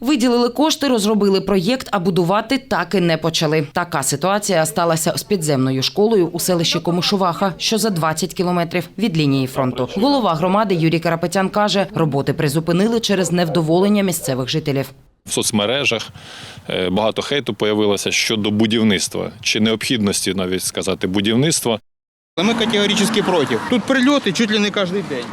Виділили кошти, розробили проєкт, а будувати так і не почали. Така ситуація сталася з підземною школою у селищі Комушуваха, що за 20 кілометрів від лінії фронту. Голова громади Юрій Карапетян каже, роботи призупинили через невдоволення місцевих жителів. В соцмережах е, багато хейту появилося щодо будівництва чи необхідності навіть сказати будівництва. Але ми категорично проти. Тут прильоти чуть ли не кожен день.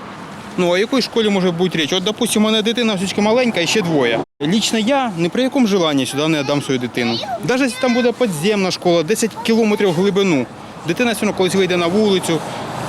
Ну, а якої школі може бути річ? От, допустимо, у мене дитина все маленька і ще двоє. Лічно я ні при якому желанні сюди не віддам свою дитину. Навіть якщо там буде підземна школа, 10 кілометрів в глибину, дитина все одно колись вийде на вулицю,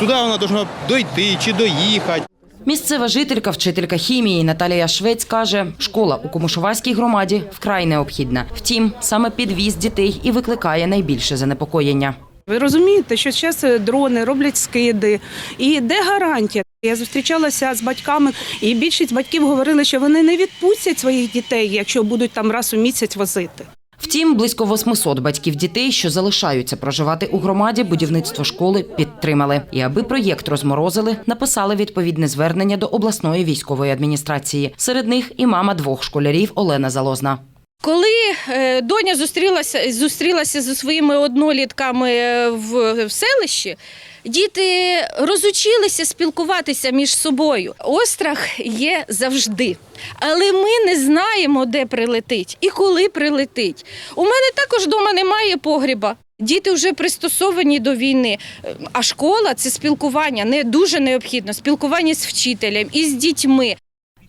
туди вона повинна дойти чи доїхати. Місцева жителька, вчителька хімії Наталія Швець каже, школа у Комушувальській громаді вкрай необхідна. Втім, саме підвіз дітей і викликає найбільше занепокоєння. Ви розумієте, що зараз дрони роблять скиди, і де гарантія? Я зустрічалася з батьками, і більшість батьків говорили, що вони не відпустять своїх дітей, якщо будуть там раз у місяць возити. Втім, близько 800 батьків дітей, що залишаються проживати у громаді, будівництво школи підтримали. І аби проєкт розморозили, написали відповідне звернення до обласної військової адміністрації. Серед них і мама двох школярів Олена Залозна. Коли е, доня зустрілася, зустрілася зі своїми однолітками е, в, в селищі, діти розучилися спілкуватися між собою. Острах є завжди. Але ми не знаємо, де прилетить і коли прилетить. У мене також вдома немає погріба. Діти вже пристосовані до війни, Е, а школа це спілкування не дуже необхідно. Спілкування з вчителем і з дітьми.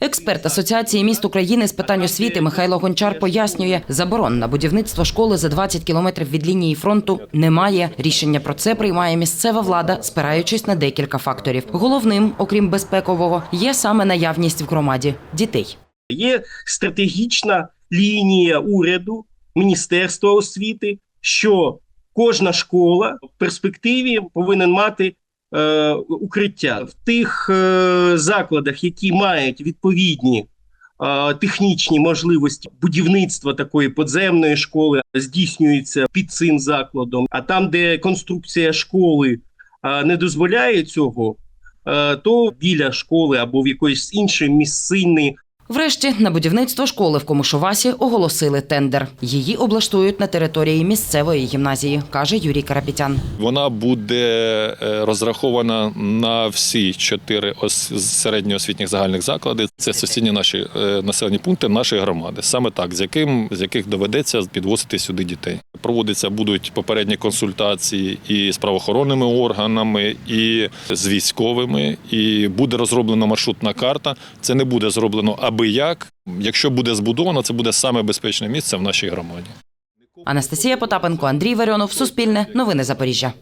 Експерт Асоціації міст України з питань освіти Михайло Гончар пояснює, заборон на будівництво школи за 20 кілометрів від лінії фронту немає. Рішення про це приймає місцева влада, спираючись на декілька факторів. Головним, окрім безпекового, є саме наявність в громаді дітей. Є стратегічна лінія уряду, Міністерства освіти, що кожна школа в перспективі повинен мати е, укриття в тих е, закладах, які мають відповідні е, технічні можливості будівництва такої подземної школи, здійснюється під цим закладом. А там, де конструкція школи не дозволяє цього, то біля школи або в якоїсь іншої місцини Врешті на будівництво школи в Комушувасі оголосили тендер. Її облаштують на території місцевої гімназії, каже Юрій Карапітян. Вона буде е, розрахована на всі чотири ос- середньоосвітніх загальних заклади. Це сусідні наші е, населені пункти нашої громади. Саме так, з яким з яких доведеться підвозити сюди дітей. Проводиться будуть попередні консультації і з правоохоронними органами, і з військовими. І буде розроблена маршрутна карта. Це не буде зроблено аби як. Якщо буде збудовано, це буде саме безпечне місце в нашій громаді. Анастасія Потапенко, Андрій Варіонов, Суспільне, Новини Запоріжжя.